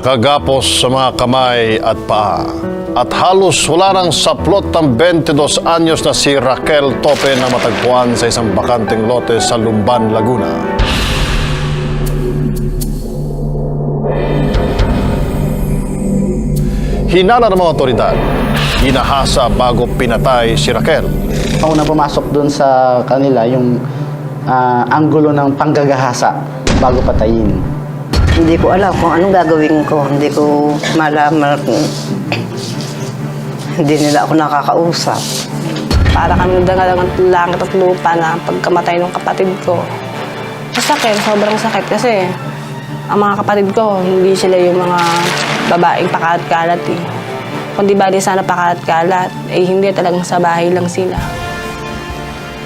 Nakagapos sa mga kamay at paa. At halos wala nang saplot ng 22 anyos na si Raquel Tope na matagpuan sa isang bakanteng lote sa Lumban, Laguna. Hinala ng mga otoridad, inahasa bago pinatay si Raquel. Ako na pumasok doon sa kanila yung ah, anggulo ng panggagahasa bago patayin. Hindi ko alam kung anong gagawin ko. Hindi ko malaman hindi nila ako nakakausap. Para kami dangalang langit at lupa na pagkamatay ng kapatid ko. Masakit, sobrang sakit kasi ang mga kapatid ko, hindi sila yung mga babaeng pakalat-kalat eh. Kung di bali sana pakalat-kalat, eh hindi talagang sa bahay lang sila.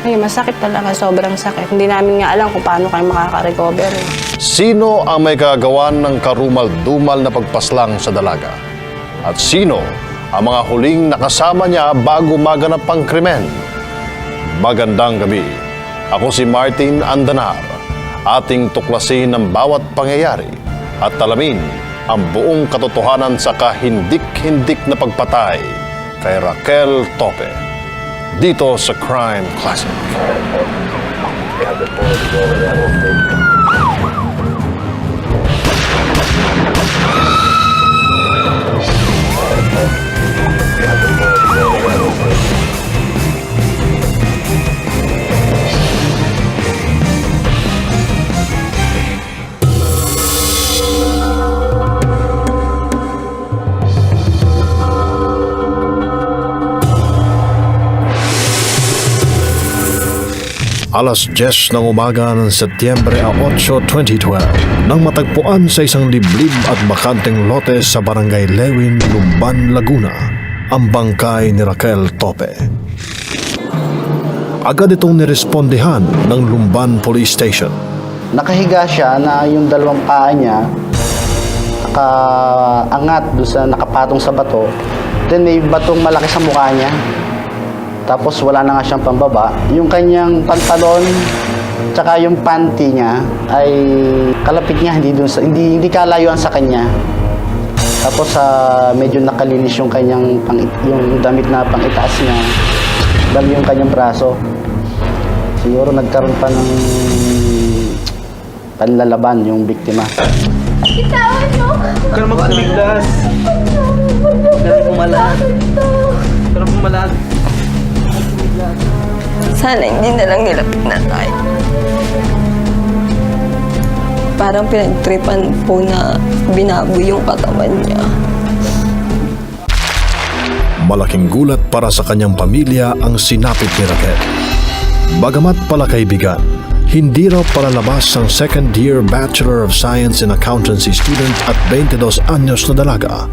Ay, masakit talaga, sobrang sakit. Hindi namin nga alam kung paano kayo makaka-recover. eh. Sino ang may kagawan ng karumal-dumal na pagpaslang sa dalaga? At sino ang mga huling nakasama niya bago maganap ang krimen? Magandang gabi. Ako si Martin Andanar. Ating tuklasin ang bawat pangyayari at talamin ang buong katotohanan sa kahindik-hindik na pagpatay kay Raquel Tope. Dito sa Crime Classic. Alas 10 ng umaga ng Setyembre 8, 2012 nang matagpuan sa isang liblib at bakanteng lote sa barangay Lewin, Lumban, Laguna ang bangkay ni Raquel Tope. Agad itong nirespondihan ng Lumban Police Station. Nakahiga siya na yung dalawang paa niya nakaangat doon sa nakapatong sa bato. Then may batong malaki sa mukha niya. Tapos wala na nga siyang pambaba. Yung kanyang pantalon tsaka yung panty niya ay kalapit niya hindi doon sa hindi hindi kalayuan sa kanya. Tapos sa medyo nakalinis yung kanyang pang, yung damit na pangitaas niya. Dahil yung kanyang braso. Siguro nagkaroon pa ng panlalaban yung biktima. Bitawan mo! Huwag ka na magpumiglas. Huwag ka na pumalag. Huwag ka na pumalag. Sana hindi na lang nila pinatay. Parang pinagtripan po na binaboy yung katawan niya. Malaking gulat para sa kanyang pamilya ang sinapit ni Raquel. Bagamat pala kaibigan, hindi raw palalabas ang second year Bachelor of Science in Accountancy student at 22 anyos na dalaga.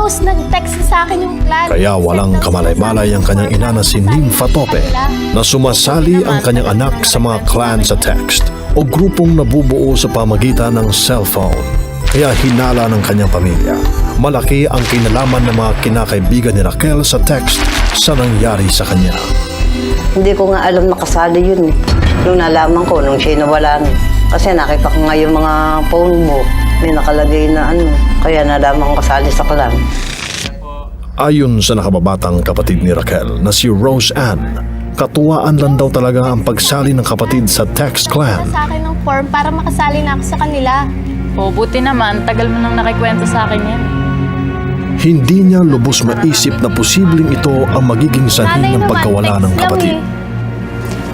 Rose, nag-text sa akin yung plan. Kaya walang kamalay-malay ang kanyang ina na si Nympha Tope na sumasali ang kanyang anak sa mga clan sa text o grupong nabubuo sa pamagitan ng cellphone. Kaya hinala ng kanyang pamilya. Malaki ang kinalaman ng mga kinakaibigan ni Raquel sa text sa nangyari sa kanya. Hindi ko nga alam nakasali yun eh. Nung nalaman ko, nung siya nawala na. Kasi nakita ko nga yung mga phone book. May nakalagay na ano. Kaya nalaman ko kasali sa clan. Ayon sa nakababatang kapatid ni Raquel na si Rose Ann, katuwaan lang daw talaga ang pagsali ng kapatid sa text clan. sa akin ng form para makasali na ako sa kanila. O, buti naman, tagal mo nang nakikwento sa akin yan. Hindi niya lubos maisip na posibleng ito ang magiging sanhi ng pagkawala ng kapatid. eh.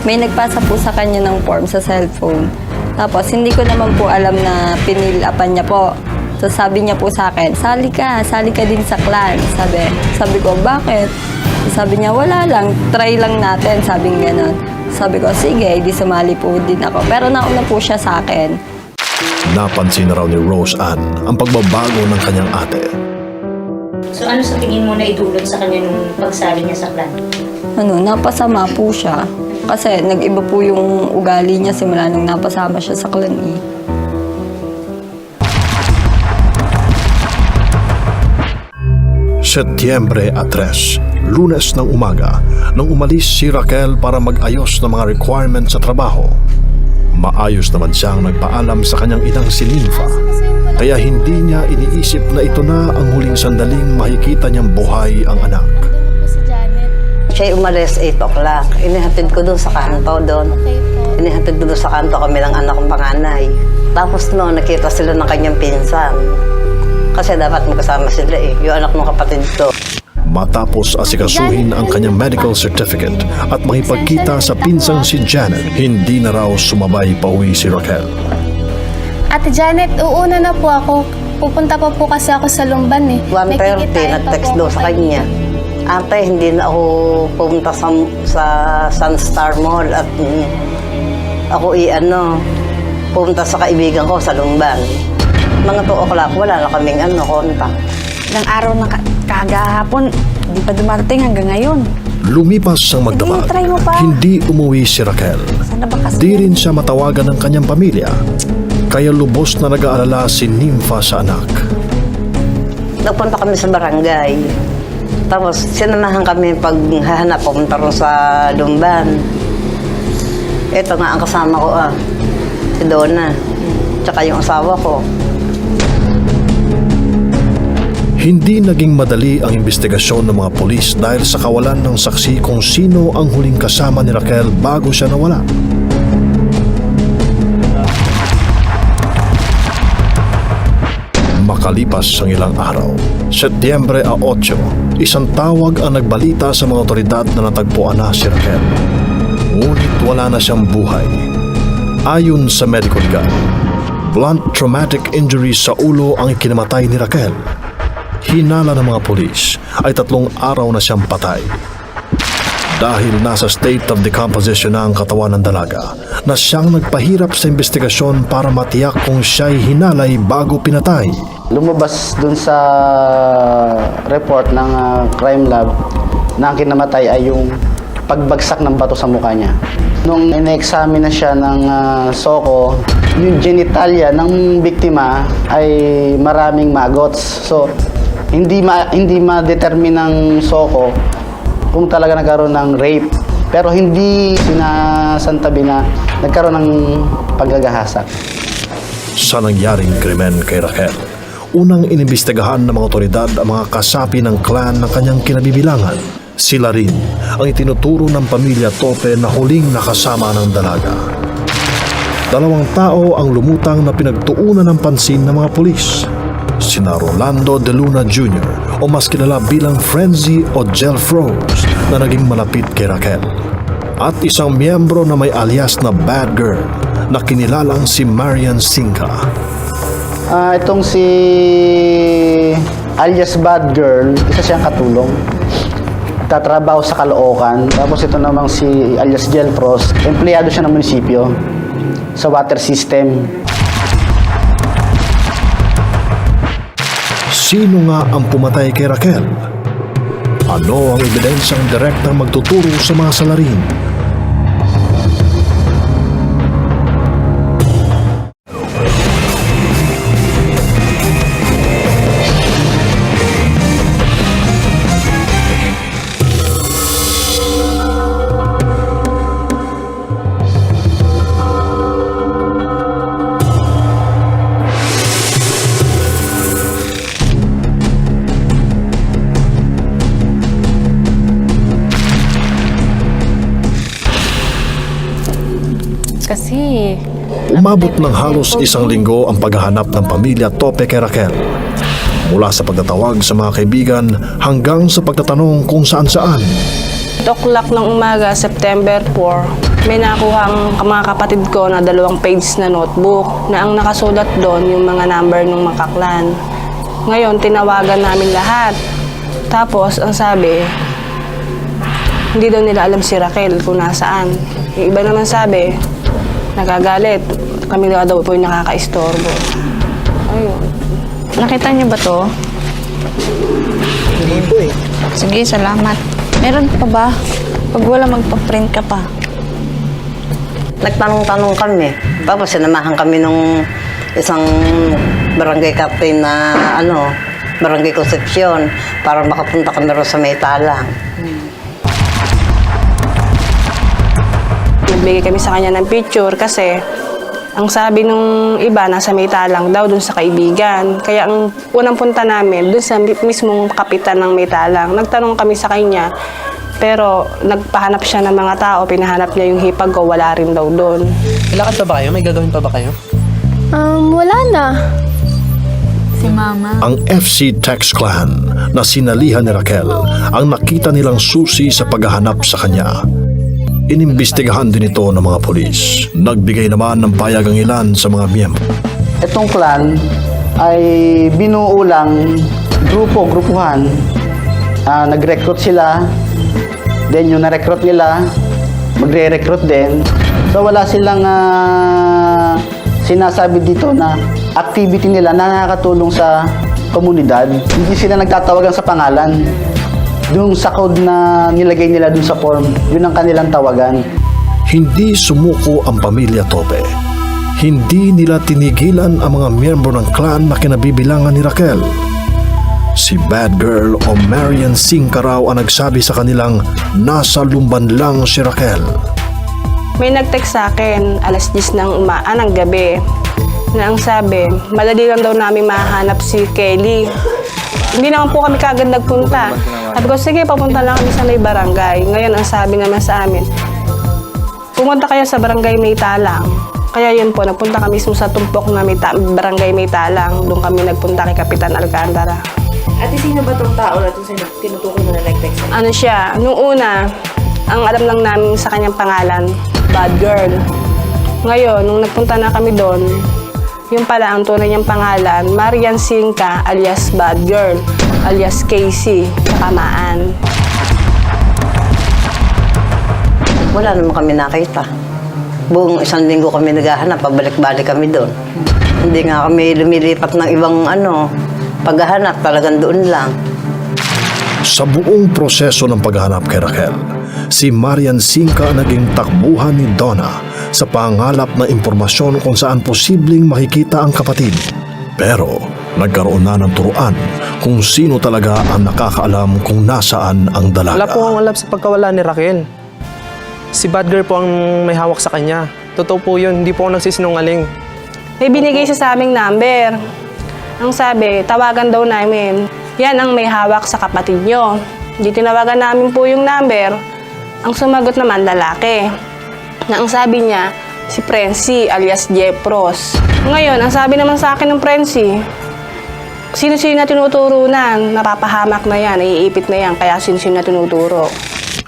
May nagpasa po sa kanya ng form sa cellphone. Tapos hindi ko naman po alam na pinilapan niya po. So sabi niya po sa akin, sali ka, sali ka din sa clan. Sabi, sabi ko, bakit? Sabi niya, wala lang, try lang natin, sabi nga ganun. Sabi ko, sige, di sumali po din ako. Pero nauna po siya sa akin. Napansin na raw ni Rose Ann ang pagbabago ng kanyang ate. So ano sa tingin mo na idulot sa kanya nung pagsali niya sa clan? Ano, napasama po siya. Kasi nag-iba po yung ugali niya simula nung napasama siya sa clan eh. Setyembre 3, lunes ng umaga, nang umalis si Raquel para mag-ayos ng mga requirements sa trabaho. Maayos naman siyang nagpaalam sa kanyang inang si wala Kaya hindi niya iniisip na ito na ang huling sandaling makikita niyang buhay ang anak. Siya umalis 8 o'clock. Inihatid ko doon sa kanto doon. Inihatid ko doon sa kanto kami ng anak kong panganay. Tapos no, nakita sila ng kanyang pinsan. Kasi dapat magkasama sila eh, yung anak ng kapatid ko. Matapos asikasuhin ang kanyang medical certificate at makipagkita sa pinsang si Janet, hindi na raw sumabay pauwi si Raquel. Ate Janet, uuna na po ako. Pupunta pa po kasi ako sa Lumban eh. 1.30, Nakikitain pa nag-text daw sa kanya. Ate, hindi na ako pumunta sa, sa Sunstar Mall at mm, ako i-ano, pumunta sa kaibigan ko sa Lumban. Mga 2 o'clock, wala na kaming ano, kontak. Ilang araw na ka- kagahapon, hindi pa dumarating hanggang ngayon. Lumipas ang magdamag, Sige, try mo pa. hindi umuwi si Raquel. Sana ba kasi? Di rin siya matawagan ng kanyang pamilya, kaya lubos na nag-aalala si Nympha sa anak. Nagpunta kami sa barangay. Tapos sinamahan kami pag hahanap pumunta rin sa Lumban. Ito nga ang kasama ko ah, si Donna. Tsaka yung asawa ko. Hindi naging madali ang investigasyon ng mga polis dahil sa kawalan ng saksi kung sino ang huling kasama ni Raquel bago siya nawala. Makalipas ang ilang araw, Setyembre a 8, isang tawag ang nagbalita sa mga otoridad na natagpuan na si Raquel. Ngunit wala na siyang buhay. Ayon sa medical legal, blunt traumatic injury sa ulo ang ikinamatay ni Raquel. Hinala ng mga polis ay tatlong araw na siyang patay. Dahil nasa state of decomposition na ang katawan ng dalaga, na siyang nagpahirap sa investigasyon para matiyak kung siya'y hinalay bago pinatay. Lumabas dun sa report ng ah, crime lab na ang kinamatay ay yung pagbagsak ng bato sa mukha niya. Nung ine-examine na siya ng ah, soko, yung genitalia ng biktima ay maraming maggots. So, hindi ma hindi ma-determine ng soko kung talaga nagkaroon ng rape. Pero hindi sinasantabi na nagkaroon ng paggagahasak. Sa nangyaring krimen kay Raquel, unang inimbestigahan ng mga otoridad ang mga kasapi ng clan ng kanyang kinabibilangan. Sila rin ang itinuturo ng pamilya Tope na huling nakasama ng dalaga. Dalawang tao ang lumutang na pinagtuunan ng pansin ng mga pulis. Sina Rolando De Luna Jr. o mas kilala bilang Frenzy o Gel Froze na naging malapit kay Raquel. At isang miyembro na may alias na Bad Girl na kinilalang si Marian Sinca. Ah, itong si alias Bad Girl, isa siyang katulong. Tatrabaho sa Caloocan. Tapos ito namang si alias Gel Frost, empleyado siya ng munisipyo sa water system. Sino nga ang pumatay kay Raquel? Ano ang ebidensyang direktang magtuturo sa mga salarin? Umabot ng halos isang linggo ang paghahanap ng pamilya Tope kay Raquel. Mula sa pagtatawag sa mga kaibigan hanggang sa pagtatanong kung saan-saan. 8 o'clock ng umaga, September 4, may nakuha ang mga kapatid ko na dalawang page na notebook na ang nakasulat doon yung mga number ng mga kaklan. Ngayon, tinawagan namin lahat. Tapos, ang sabi, hindi daw nila alam si Raquel kung nasaan. Yung iba naman sabi, nagagalit. Kami daw daw po yung nakaka-istorbo. Ayun. Nakita niyo ba to? Hindi po eh. Sige, salamat. Meron pa ba? Pag wala, magpa-print ka pa. Nagtanong-tanong kami. Tapos sinamahan kami nung isang barangay captain na ano, barangay Concepcion para makapunta kami rin sa Maytalang. Nagbigay kami sa kanya ng picture kasi Ang sabi nung iba, nasa Maytalang daw, dun sa kaibigan. Kaya ang unang punta namin, dun sa mi- mismong kapitan ng Maytalang. Nagtanong kami sa kanya, pero nagpahanap siya ng mga tao, pinahanap niya yung hipag ko, wala rin daw doon. Ilakad pa ba kayo? May gagawin pa ba kayo? Um, wala na. Si Mama. Ang FC Tex Clan na sinalihan ni Raquel ang nakita nilang susi sa paghahanap sa kanya. Inimbestigahan din ito ng mga polis. Nagbigay naman ng payag ang ilan sa mga miyembro. Itong clan ay binuo lang grupo, grupuhan. Ah, nag-recruit sila. Then yung na-recruit nila, magre-recruit din. So wala silang ah, sinasabi dito na activity nila na nakakatulong sa komunidad. Hindi sila nagtatawagan sa pangalan. Yung sa code na nilagay nila dun sa form, yun ang kanilang tawagan. Hindi sumuko ang pamilya Tope. Hindi nila tinigilan ang mga miyembro ng clan na kinabibilangan ni Raquel. Si Bad Girl o Marian Singka raw ang nagsabi sa kanilang nasa lumban lang si Raquel. May nag-text sa akin, alas 10 ng umaan ng gabi, na ang sabi, madali lang daw namin mahanap si Kelly. Hindi naman po kami kagad nagpunta. Sabi ko, sige, papunta lang kami sa may barangay. Ngayon, ang sabi naman sa amin, pumunta kayo sa barangay Maytalang. Kaya yun po, nagpunta kami mismo sa tumpok na may ta- barangay Maytalang. Doon kami nagpunta kay Kapitan Alcantara. Ate, sino ba tong tao na itong tinutukoy mo na nag-text ano siya, nung una, ang alam lang namin sa kanyang pangalan, Bad Girl. Ngayon, nung nagpunta na kami doon, yung pala ang tunay niyang pangalan, Marian Singka alias Bad Girl, alias Casey, kakamaan. Wala naman kami nakita. Buong isang linggo kami naghahanap, pabalik-balik kami doon. Hindi nga kami lumilipat ng ibang ano, paghahanap, talagang doon lang. Sa buong proseso ng paghahanap kay Raquel, si Marian Singka naging takbuhan ni Donna sa pangalap na impormasyon kung saan posibleng makikita ang kapatid. Pero nagkaroon na ng turuan kung sino talaga ang nakakaalam kung nasaan ang dalaga. Wala po akong alam sa pagkawala ni Raquel. Si Bad Girl po ang may hawak sa kanya. Totoo po yun, hindi po ako nagsisinungaling. May binigay siya sa aming number. Ang sabi, tawagan daw namin. Yan ang may hawak sa kapatid nyo. Di tinawagan namin po yung number. Ang sumagot naman lalaki. Na ang sabi niya, si Prensi alias Jepros. Ngayon, ang sabi naman sa akin ng Prensi, sino-sino na tinuturo na, napapahamak na yan, naiipit na yan, kaya sino-sino na tinuturo.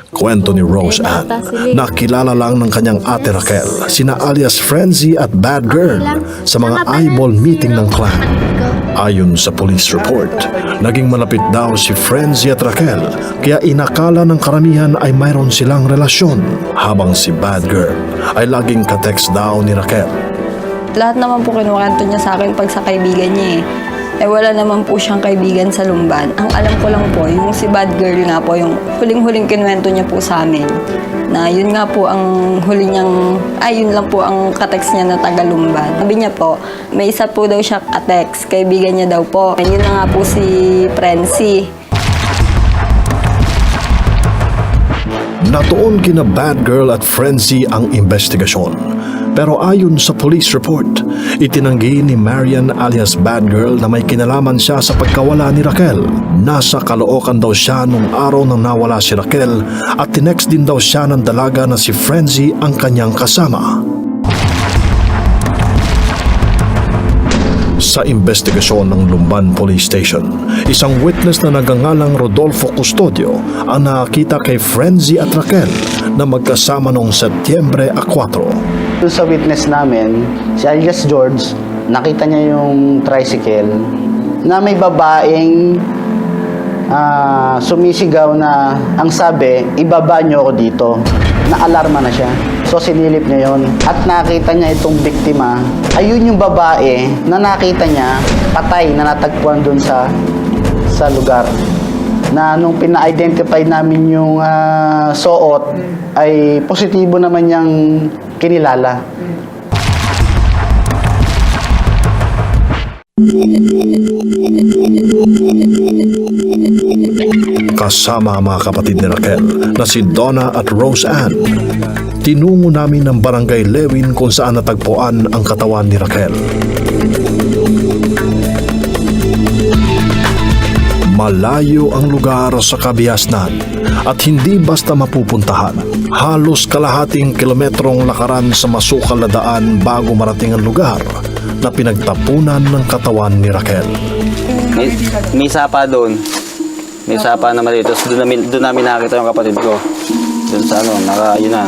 Kwento ni Rose Ann, nakilala lang ng kanyang ate Raquel, sina alias Frenzy at Bad Girl sa mga eyeball meeting ng clan. Ayon sa police report, naging malapit daw si Frenzy at Raquel kaya inakala ng karamihan ay mayroon silang relasyon habang si Bad Girl ay laging katext daw ni Raquel. Lahat naman po kinukwento niya sa akin pag sa kaibigan niya eh. Eh wala naman po siyang kaibigan sa Lumban. Ang alam ko lang po, yung si Bad Girl nga po, yung huling-huling kinuwento niya po sa amin. Na yun nga po ang huli niyang, ay yun lang po ang katext niya na taga Lumban. Sabi niya po, may isa po daw siya katext, kaibigan niya daw po. And yun na nga po si Prensi. Natuon kina Bad Girl at Frenzy ang investigasyon. Pero ayon sa police report, itinanggi ni Marian alias Bad Girl na may kinalaman siya sa pagkawala ni Raquel. Nasa Caloocan daw siya nung araw nang nawala si Raquel at tinext din daw siya ng dalaga na si Frenzy ang kanyang kasama. Sa investigasyon ng Lumban Police Station, isang witness na nagangalang Rodolfo Custodio ang nakakita kay Frenzy at Raquel na magkasama noong Setyembre 4. Doon sa witness namin, si alias George, nakita niya yung tricycle na may babaeng ah, sumisigaw na ang sabi, ibaba niyo ako dito. Naalarma na siya. So sinilip niya yon at nakita niya itong biktima. Ayun yung babae na nakita niya patay na natagpuan doon sa sa lugar na nung pina-identify namin yung ah, suot ay positibo naman niyang kinilala. Kasama ang mga kapatid ni Raquel na si Donna at Rose Ann. Tinungo namin ng barangay Lewin kung saan natagpuan ang katawan ni Raquel. Malayo ang lugar sa kabihasnan at hindi basta mapupuntahan. Halos kalahating kilometrong lakaran sa masukal na daan bago marating ang lugar na pinagtapunan ng katawan ni Raquel. May, may sapa doon. May sapa na maliit. Tapos doon namin, doon namin nakakita yung kapatid ko. Doon sa ano, naka, yun na.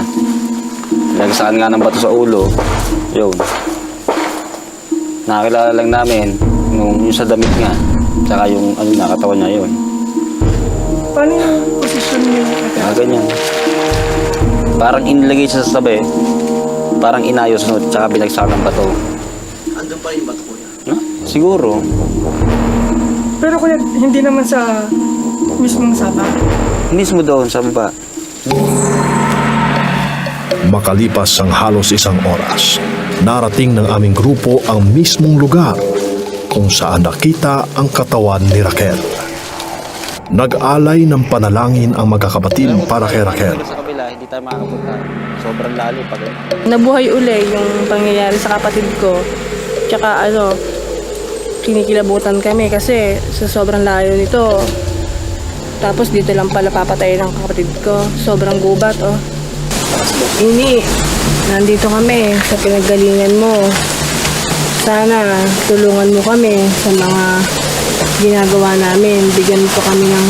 Nagsakan nga ng bato sa ulo. Yun. Nakakilala lang namin nung yung sa damit nga. Tsaka yung ano na, katawan niya yun. Paano yung posisyon niyo? Mga ganyan. Parang inilagay siya sa tabi. Parang inayos no, tsaka binagsakan ng bato. Andun pa yung bato kuya. Huh? Siguro. Pero kuya, hindi naman sa mismong sapa. Mismo doon sa baba. Makalipas ang halos isang oras, narating ng aming grupo ang mismong lugar kung saan nakita ang katawan ni Raquel. Nag-alay ng panalangin ang magkakapatid para kay Raquel. Sa kabila, hindi tayo makakapunta. Sobrang lalo pag Nabuhay uli yung pangyayari sa kapatid ko. Tsaka ano, kinikilabutan kami kasi sa sobrang layo nito. Tapos dito lang pala papatayin ng kapatid ko. Sobrang gubat, oh. Ini, nandito kami sa pinaggalingan mo. Sana tulungan mo kami sa mga ginagawa namin. Bigyan mo po kami ng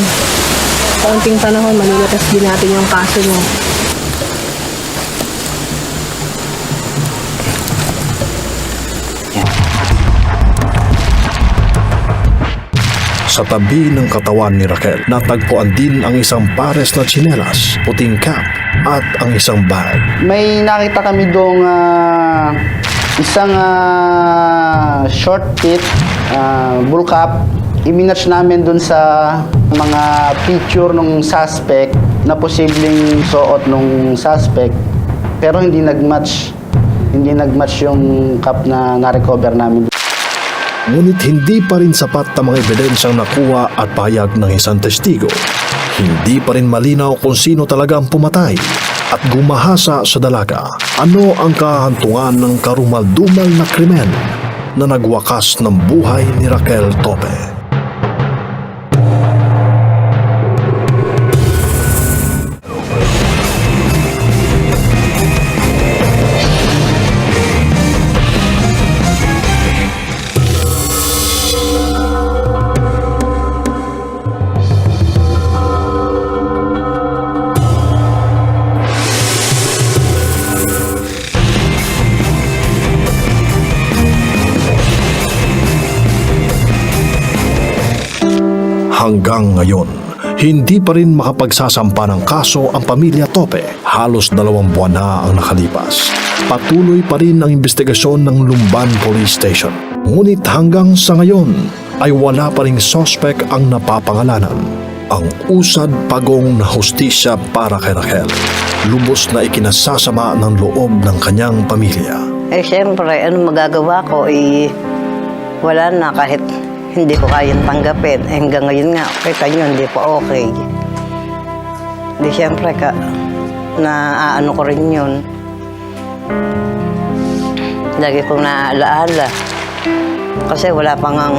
kaunting panahon, malulatas din natin yung kaso mo. Sa tabi ng katawan ni Raquel, natagpuan din ang isang pares na tsinelas, puting cap, at ang isang bag. May nakita kami doong ah, isang ah, short pit, uh, bull cap. Iminatch namin doon sa mga picture ng suspect na posibleng suot ng suspect. Pero hindi nag-match. Hindi nag-match yung cap na na-recover namin. Ngunit hindi pa rin sapat ang mga ebidensyang nakuha at pahayag ng isang testigo. Hindi pa rin malinaw kung sino talaga ang pumatay at gumahasa sa dalaga. Ano ang kahantungan ng karumal-dumal na krimen na nagwakas ng buhay ni Raquel Tope? Hanggang ngayon, hindi pa rin makapagsasampa ng kaso ang pamilya Tope. Halos dalawang buwan na ang nakalipas. Patuloy pa rin ang investigasyon ng Lumban Police Station. Ngunit hanggang sa ngayon ay wala pa ring sospek ang napapangalanan. Ang usad pagong na hustisya para kay Raquel. Lubos na ikinasasama ng loob ng kanyang pamilya. Eh, siyempre, ano magagawa ko? Eh, wala na kahit hindi ko kayang tanggapin. Eh, hanggang ngayon nga, kita nyo, hindi pa okay. Hindi, siyempre, ka, na ano ko rin yun. Lagi kong naaalaala. Kasi wala pang ang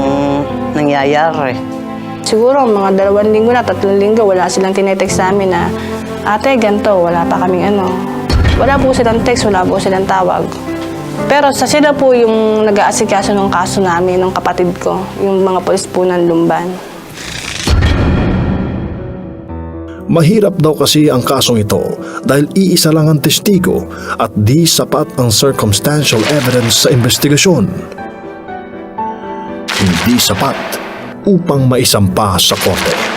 nangyayari. Siguro mga dalawang linggo na, tatlong linggo, wala silang tinetext sa amin na, ate, ganito, wala pa kaming ano. Wala po silang text, wala po silang tawag. Pero sa sila po yung nag-aasikaso ng kaso namin, ng kapatid ko, yung mga polis po ng Lumban. Mahirap daw kasi ang kasong ito dahil iisa lang ang testigo at di sapat ang circumstantial evidence sa investigasyon. Hindi sapat upang maisampa sa korte.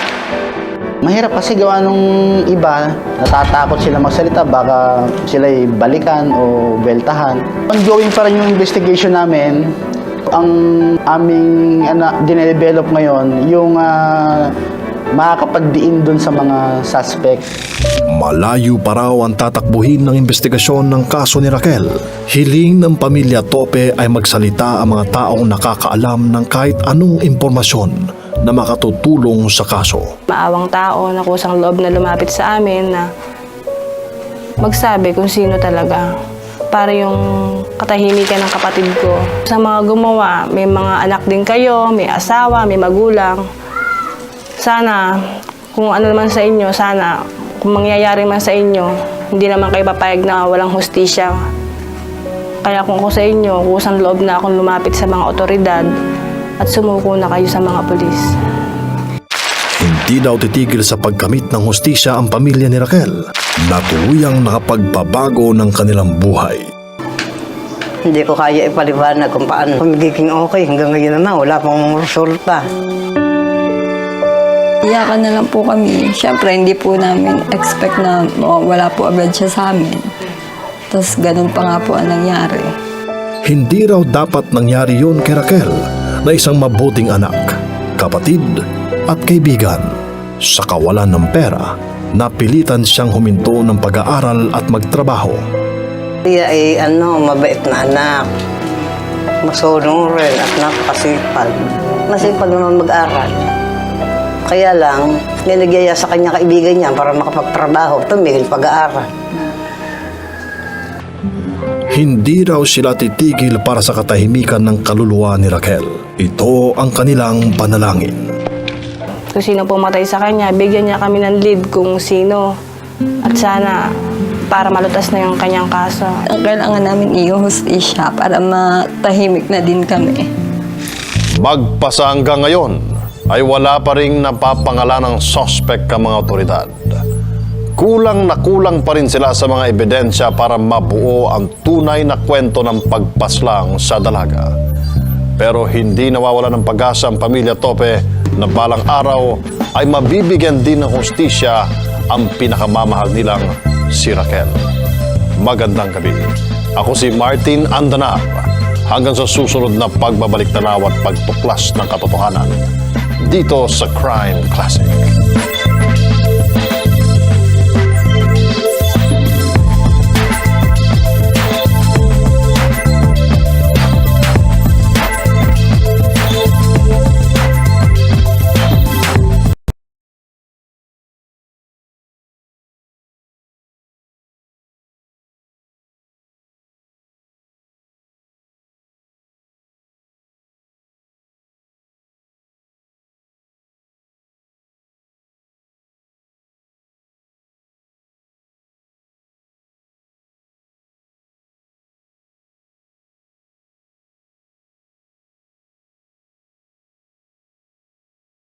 Mahirap kasi gawa nung iba, natatakot sila magsalita, baka sila'y balikan o beltahan. Ongoing pa rin yung investigation namin. Ang aming ano, dinedevelop ngayon, yung ah, makakapagdiin dun sa mga suspect. Malayo pa raw ang tatakbuhin ng investigasyon ng kaso ni Raquel. Hiling ng pamilya Tope ay magsalita ang mga taong nakakaalam ng kahit anong impormasyon na makatutulong sa kaso. Maawang tao na kusang loob na lumapit sa amin na magsabi kung sino talaga para yung katahimikan ng kapatid ko. Sa mga gumawa, may mga anak din kayo, may asawa, may magulang. Sana, kung ano naman sa inyo, sana, kung mangyayari man sa inyo, hindi naman kayo papayag na walang hustisya. Kaya kung ako sa inyo, kusang loob na akong lumapit sa mga otoridad at sumuko na kayo sa mga pulis. Hindi daw titigil sa pagkamit ng hustisya ang pamilya ni Raquel na tuluyang nakapagbabago ng kanilang buhay. Hindi ko kaya ipaliwanag kung paano kung magiging okay. Hanggang ngayon naman, wala pang resulta. Iyakan na lang po kami. Siyempre, hindi po namin expect na wala po agad siya sa amin. Tapos ganun pa nga po ang nangyari. Hindi raw dapat nangyari yun kay Raquel na isang mabuting anak, kapatid at kaibigan. Sa kawalan ng pera, napilitan siyang huminto ng pag-aaral at magtrabaho. Siya ay ano, mabait na anak. Masunong rin at napakasipag. Masipag naman mag-aral. Kaya lang, nilagaya sa kanya kaibigan niya para makapagtrabaho. Tumigil pag-aaral. Hindi raw sila titigil para sa katahimikan ng kaluluwa ni Raquel. Ito ang kanilang panalangin. Kung sino pumatay sa kanya, bigyan niya kami ng lead kung sino. At sana, para malutas na yung kanyang kaso. Ang kailangan namin i-hustisya para matahimik na din kami. Magpasa hanggang ngayon ay wala pa rin napapangalan ng sospek ang mga otoridad. Kulang na kulang pa rin sila sa mga ebidensya para mabuo ang tunay na kwento ng pagpaslang sa dalaga. Pero hindi nawawala ng pag-asa ang pamilya Tope na balang araw ay mabibigyan din ng hustisya ang pinakamamahal nilang si Raquel. Magandang gabi. Ako si Martin Andanab. Hanggang sa susunod na pagbabalik tanaw at pagtuklas ng katotohanan dito sa Crime Classic.